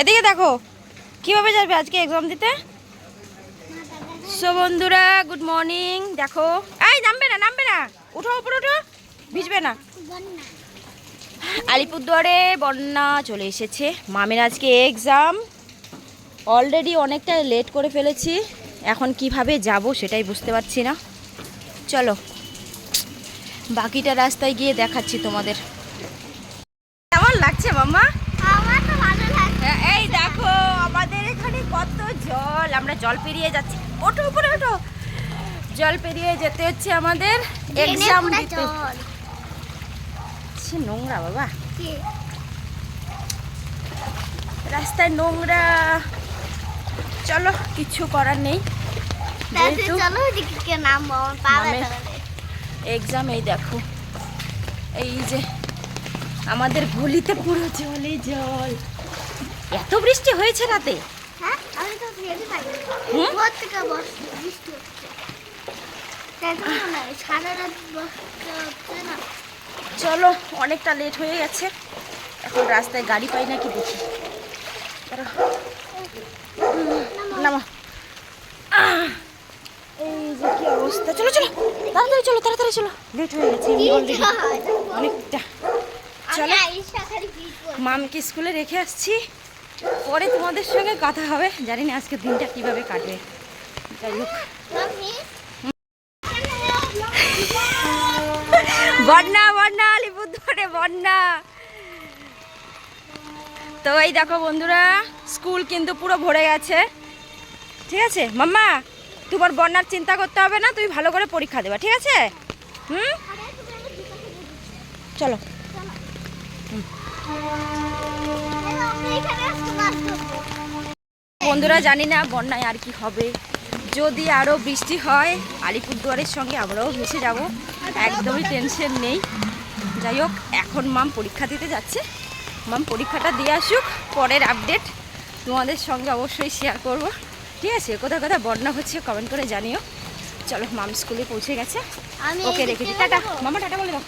এদিকে দেখো, কীভাবে যাবে আজকে এক্সাম দিতে? সো বন্ধুরা গুড মর্নিং দেখো। এই, নামবে না নামবে না। উঠো উপরে, উঠো। ভিজবে না। আলিপুরদুয়ারে বন্যা চলে এসেছে। মামের আজকে এক্সাম অলরেডি অনেকটা লেট করে ফেলেছি। এখন কীভাবে যাব সেটাই বুঝতে পারছি না। চলো, বাকিটা রাস্তায় গিয়ে দেখাচ্ছি তোমাদের। কেমন লাগছে মাম্মা আমার তো ভালো লাগছে হ্যাঁ, এই দেখো আমাদের এখানে কত জল পেরিয়ে যাচ্ছি। ওঠো উপরে ওঠো। জল পেরিয়ে যেতে হচ্ছে আমাদের এক্সাম দিতে। ছি, নোংরা বাবা। রাস্তায় নোংরা। চলো কিছু করার নেই। এক্সাম এই দেখো। এই যে আমাদের গলিতে পুরো জলে জল। এত বৃষ্টি হয়েছে রাতে। চলো অনেকটা লেট হয়ে গেছে। এখন রাস্তায় গাড়ি পাই নাকি দেখি। নামো। এই যে কি অবস্থা। চলো চলো। তাড়াতাড়ি চলো তাড়াতাড়ি চলো। লেট হয়ে গেছে? অনেকটা। চলো। মামকে স্কুলে রেখে আসছি। পরে তোমাদের সঙ্গে কথা হবে। জানি না আজকে দিনটা কীভাবে কাটবে। যাই হোক? বন্যা বন্যা, আলিপুরদুয়ারে বন্যা। তো এই দেখো বন্ধুরা, স্কুল কিন্তু পুরো ভরে গেছে। ঠিক আছে? মাম্মা, তোমার বন্যার চিন্তা করতে হবে না, তুমি ভালো করে পরীক্ষা দেবা, ঠিক আছে? হুম? চলো। এই বন্ধুরা জানি না বন্যায় আর কি হবে। যদি আরও বৃষ্টি হয় আলিপুরদুয়ারের সঙ্গে আমরাও ভেসে যাব। একদমই টেনশন নেই। যাই হোক এখন মাম পরীক্ষা দিতে যাচ্ছে। মাম পরীক্ষাটা দিয়ে আসুক পরের আপডেট তোমাদের সঙ্গে অবশ্যই শেয়ার করব। ঠিক আছে? কোথায় কোথায় বন্যা হচ্ছে কমেন্ট করে জানিও। চলো মাম স্কুলে পৌঁছে গেছে। ওকে রেখে দিই। টাটা। মামা টাটা বলে দাও।